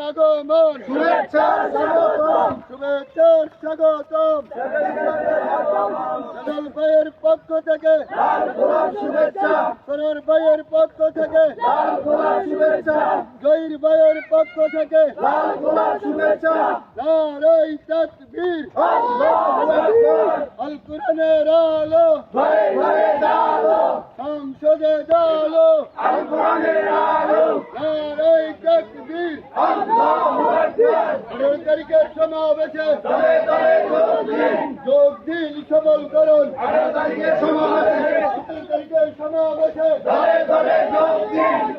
আগমন শুভেচ্ছা স্বাগতম শুভেচ্ছা স্বাগতম জালাল ভাইয়ের পক্ষ থেকে শুভেচ্ছা থেকে শুভেচ্ছা থেকে শুভেচ্ছা নারাই তাকবীর আঠারো তারিখের সমাবেশে যোগ দিন সবল করুন। তারিখের সমাবেশে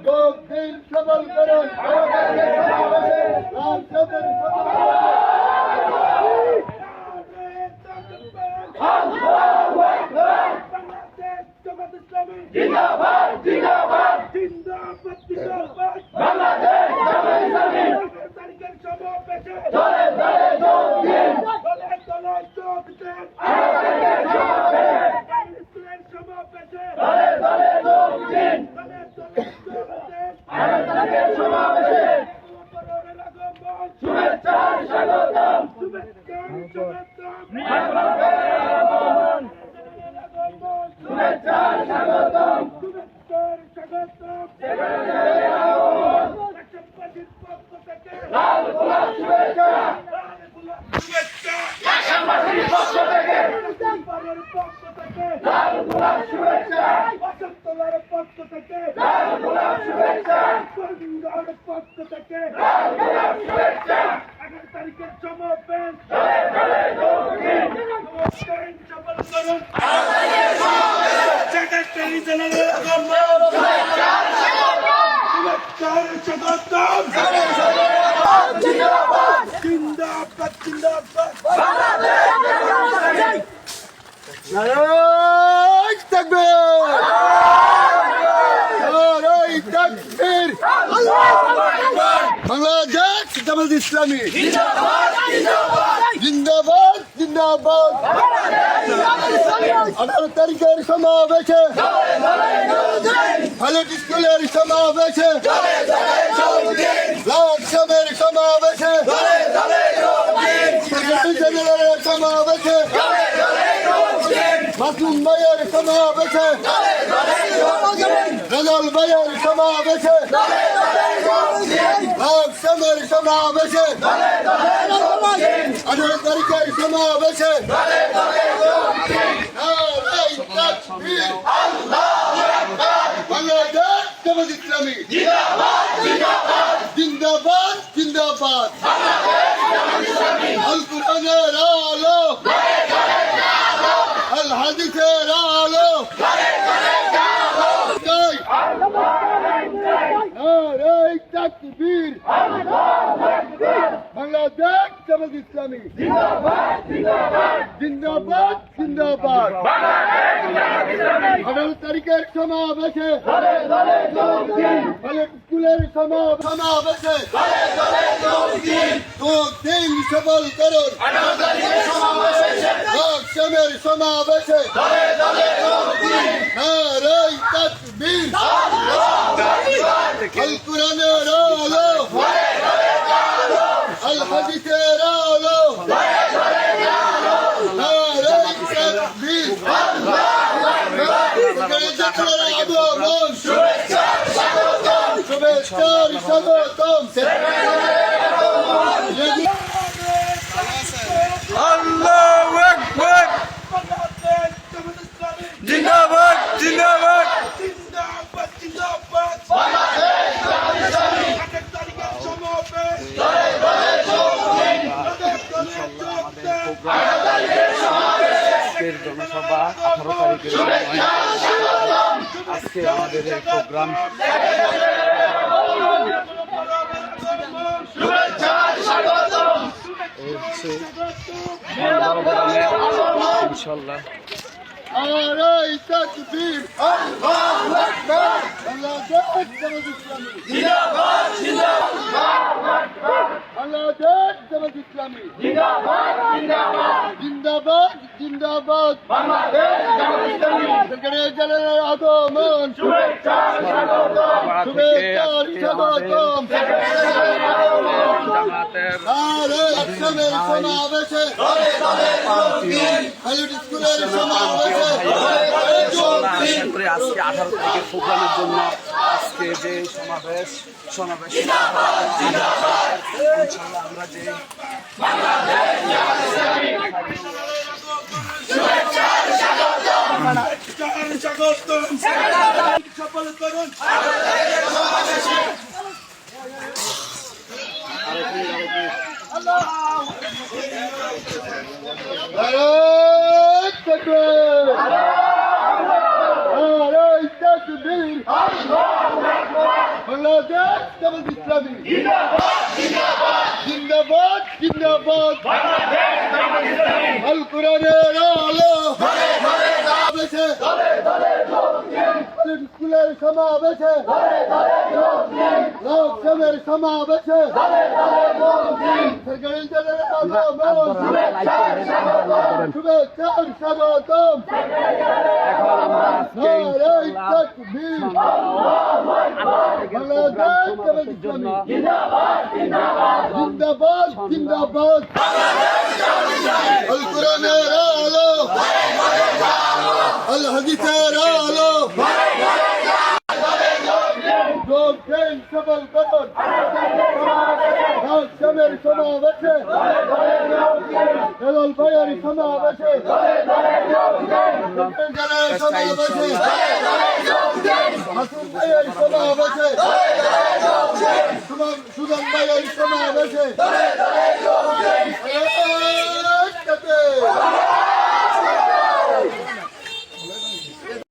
যোগ দিন। সবল করুন। রাজপথের জিন্দাবাদ জিন্দাবাদ জিন্দাবাদ জিন্দাবাদ বাংলাদেশ জামাত ইসলামী তারিখের সমাবেশে দলে দলে যোগ দিন দলে দলে যোগ দিন তারিখের সমাবেশে ইসলামের সমাবেশে দলে দলে যোগ দিন দলে দলে যোগ দিন তারিখের সমাবেশে শুভেচ্ছা স্বাগতম শুভেচ্ছা স্বাগতম শুভেচ্ছা স্বাগতম লাল গোলাপ শুভেচ্ছা দেশবাসীর পক্ষ থেকে লাল গোলাপ শুভেচ্ছা পক্ষ থেকে লাল গোলাপ শুভেচ্ছা পক্ষ থেকে এগারো তারিখের সেক্রেটারি জেনারেল আগমন স্বাগতম জিন্দাবাদ জিন্দাবাদ জিন্দাবাদ নারাই তাকবীর নারাই তাকবীর বাংলাদেশ জামাত ইসলামী। জিন্দাবাদ জিন্দাবাদ। আঠারো তারিখের সমাবেশে ভালো স্কুলের সমাবেশে সমাবেশে মাসুম ভাইয়ের সমাবেশে। রাজাল ভাইয়ের সমাবেশে। লাকসামের সমাবেশে। আঠারো তারিখের সমাবেশে। বাংলাদেশ জামাত ইসলামী জিন্দাবাদ জিন্দাবাদ। আল কোরআনের আলো আল হাদিসের আলো জয় নারাই তাকবীর বাংলাদেশ জামাত ইসলামী। জিন্দাবাদ জিন্দাবাদ। আঠারো তারিখের সমাবেশে। স্কুলের সমা- সমাবেশে দিন সফল করুন। সমাবেশে। নারাই তাকবীর আল কোরআনের আলো আল হাদিসের আলো নারাই তাকবীর সেক্রেটারি আগমন শুভেচ্ছার স্বাগতম আল্লাহু আকবার। জিন্দাবাদ জিন্দাবাদ। জিন্দাবাদ জিন্দাবাদ এগারো তারিখের সমাবেশ আজকের জনসভা আঠারো তারিখের সময়। আজকে আমাদের এই প্রোগ্রাম হচ্ছে ইনশাল্লাহ। নারাই তাকবীর আল্লাহু আকবার বাংলাদেশ জামাত ইসলামী বাংলাদেশ জামাত ইসলামী জিন্দাবাদ জিন্দাবাদ। সেক্রেটারি জেনারেল আগমন। শুভেচ্ছা স্বাগতম। আরে সমাবেশে আশা করি আজকে আঠারো তারিখের প্রোগ্রামের জন্য আজকে যে স্বাগতম সফল করুন ভারত তকবীর নারাই তাকবীর বাংলাদেশ জামাত ইসলামী জিন্দাবাদ জিন্দাবাদ আল কোরআনের আলো সমাবেশে স্কুলের সমাবেশে। লোকসভার সমাবেশে। শুভেচ্ছার স্বাগতম। এখন আমরা আজকে নারাই ইনশাল্লাহ তাকবীর বাংলাদেশ জামাত জন্য ইসলামী জিন্দাবাদ জিন্দাবাদ আল কোরআনের আলো আল হাদিসের আলো যোগ সফল করুন রাজসমের সমাবেশে। হেলাল ভাইয়ের সমাবেশে। সমাবেশে হাসুন ভাইয়ের সমাবেশে। সুজন ভাইয়ের সমাবেশে।